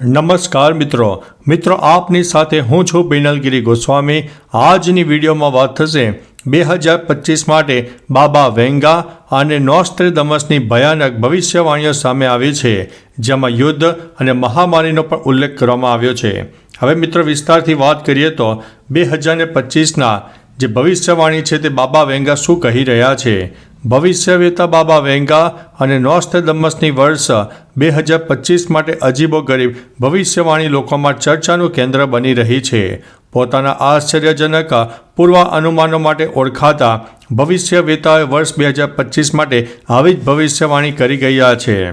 નમસ્કાર મિત્રો. મિત્રો, આપની સાથે હું છું બિનલગીરી ગોસ્વામી. આજની વિડીયોમાં વાત થશે બે હજાર પચીસ માટે બાબા વેંગા અને નોસ્ટ્રેદમસની ભયાનક ભવિષ્યવાણીઓ સામે આવી છે, જેમાં યુદ્ધ અને મહામારીનો પણ ઉલ્લેખ કરવામાં આવ્યો છે. હવે મિત્રો, વિસ્તારથી વાત કરીએ તો બે હજાર ને પચીસના જે ભવિષ્યવાણી છે તે બાબા વેંગા શું કહી રહ્યા છે? ભવિષ્યવેતા બાબા વેંગા અને નોસ્ટ્રેદમસની વર્ષ બે હજાર પચીસ માટે અજીબો ગરીબ, ભવિષ્યવાણી લોકોમાં ચર્ચાનું કેન્દ્ર બની રહી છે. પોતાના આશ્ચર્યજનક પૂર્વ અનુમાનો માટે ઓળખાતા ભવિષ્યવેતાએ વર્ષ બે હજાર પચીસ માટે આવી જ ભવિષ્યવાણી કરી ગયા છે.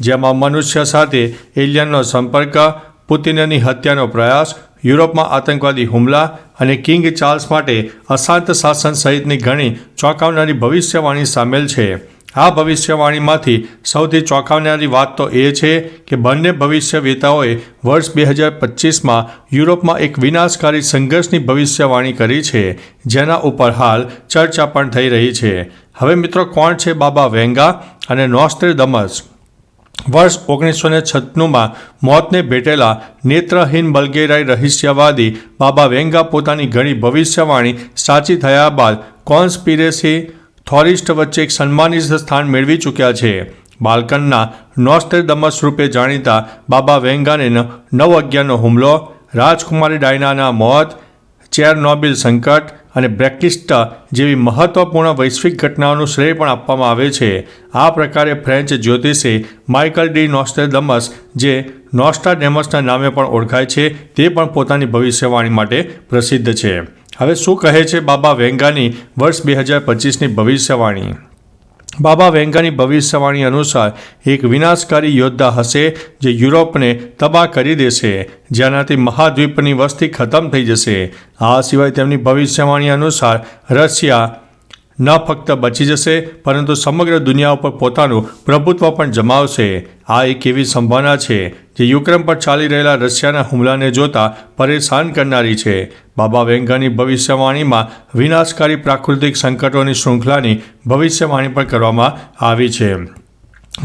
જેમાં મનુષ્ય સાથે એલિયનનો સંપર્ક પુતિનની હત્યાનો પ્રયાસ, યુરોપમાં આતંકવાદી હુમલા અને કિંગ ચાર્લ્સ માટે અશાંત શાસન સહિતની ઘણી ચોંકાવનારી ભવિષ્યવાણી સામેલ છે. આ ભવિષ્યવાણીમાંથી સૌથી ચોંકાવનારી વાત તો એ છે કે બંને ભવિષ્યવેતાઓએ વર્ષ બે હજાર પચીસમાં યુરોપમાં એક વિનાશકારી સંઘર્ષની ભવિષ્યવાણી કરી છે, જેના ઉપર હાલ ચર્ચા પણ થઈ રહી છે. હવે મિત્રો, કોણ છે બાબા વેંગા અને નોસ્ટ્રેદમસ વર્ષ ઓગણીસો ને છન્નુંમાં મોતને ભેટેલા નેત્રહીન બલ્ગેરાઈ રહસ્યવાદી બાબા વેંગા પોતાની ઘણી ભવિષ્યવાણી સાચી થયા બાદ કોન્સ્પિરેસી થોરિસ્ટ વચ્ચે એક સન્માનિત સ્થાન મેળવી ચૂક્યા છે. બાલ્કનના નોસ્ટ્રેદમસ રૂપે જાણીતા બાબા વેંગાને નવ અગિયારનો હુમલો, રાજકુમારી ડાયનાના મોત ચેરનોબિલ સંકટ અને બ્રેક્ટિસ્ટા જેવી મહત્વપૂર્ણ વૈશ્વિક ઘટનાઓનું શ્રેય પણ આપવામાં આવે છે. આ પ્રકારે ફ્રેન્ચ જ્યોતિષી માઇકલ ડી નોસ્ટેડમસ, જે નોસ્ટાડેમસના નામે પણ ઓળખાય છે, તે પણ પોતાની ભવિષ્યવાણી માટે પ્રસિદ્ધ છે. હવે શું કહે છે બાબા વેંગાની વર્ષ બે હજાર પચીસની ભવિષ્યવાણી? બાબા વેંગાની ભવિષ્યવાણી અનુસાર એક વિનાશકારી યોદ્ધા હશે જે યુરોપને તબાહ કરી દેશે. જેનાથી મહાદ્વીપની વસ્તી ખતમ થઈ જશે. આ સિવાય તેમની ભવિષ્યવાણી અનુસાર રશિયા ન ફક્ત બચી જશે, પરંતુ સમગ્ર દુનિયા ઉપર પોતાનું પ્રભુત્વ પણ જમાવશે. આ એક એવી સંભાવના છે, જે યુક્રેન પર ચાલી રહેલા રશિયાના હુમલાને જોતા પરેશાન કરનારી છે. બાબા વેંગાની ભવિષ્યવાણીમાં વિનાશકારી પ્રાકૃતિક સંકટોની શૃંખલાની ભવિષ્યવાણી પણ કરવામાં આવી છે.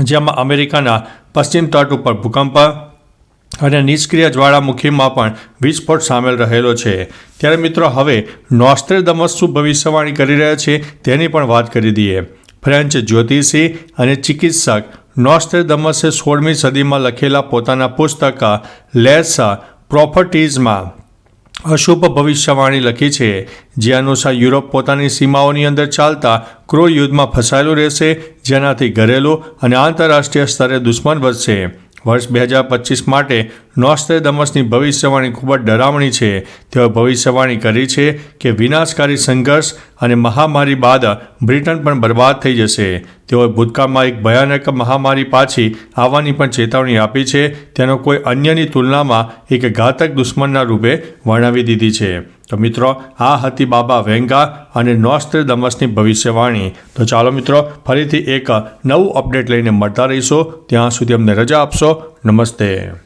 જેમાં અમેરિકાના પશ્ચિમ તટ ઉપર ભૂકંપ અને નિષ્ક્રિય જ્વાળામુખીમાં પણ વિસ્ફોટ સામેલ રહેલો છે. ત્યારે મિત્રો, હવે નોસ્ટ્રેદમસ શું ભવિષ્યવાણી કરી રહ્યા છે તેની પણ વાત કરી દઈએ. ફ્રેન્ચ જ્યોતિષી અને ચિકિત્સક નોસ્ટ્રેદમસે સોળમી સદીમાં લખેલા પોતાના પુસ્તક લેસા પ્રોપર્ટીઝમાં અશુભ ભવિષ્યવાણી લખી છે. જે અનુસાર યુરોપ પોતાની સીમાઓની અંદર ચાલતા ક્રો યુદ્ધમાં ફસાયેલું રહેશે, જેનાથી ઘરેલું અને આંતરરાષ્ટ્રીય સ્તરે દુશ્મન વધશે. વર્ષ બે હજાર પચીસ માટે નોસ્ટ્રેદમસની ભવિષ્યવાણી ખૂબ જ ડરામણી છે. તેઓએ ભવિષ્યવાણી કરી છે કે વિનાશકારી સંઘર્ષ અને મહામારી બાદ બ્રિટન પણ બરબાદ થઈ જશે. તેઓએ ભૂતકાળમાં એક ભયાનક મહામારી પાછી આવવાની પણ ચેતવણી આપી છે. તેનો કોઈ અન્યની તુલનામાં એક ઘાતક દુશ્મનના રૂપે વર્ણવી દીધી છે. તો મિત્રો, આ હતી બાબા વેંગા અને નોસ્ટ્રેદમસની ભવિષ્યવાણી. તો ચાલો મિત્રો, ફરીથી એક નવું અપડેટ લઈને મળતા રહીશું. ત્યાં સુધી અમને રજા આપશો. નમસ્તે.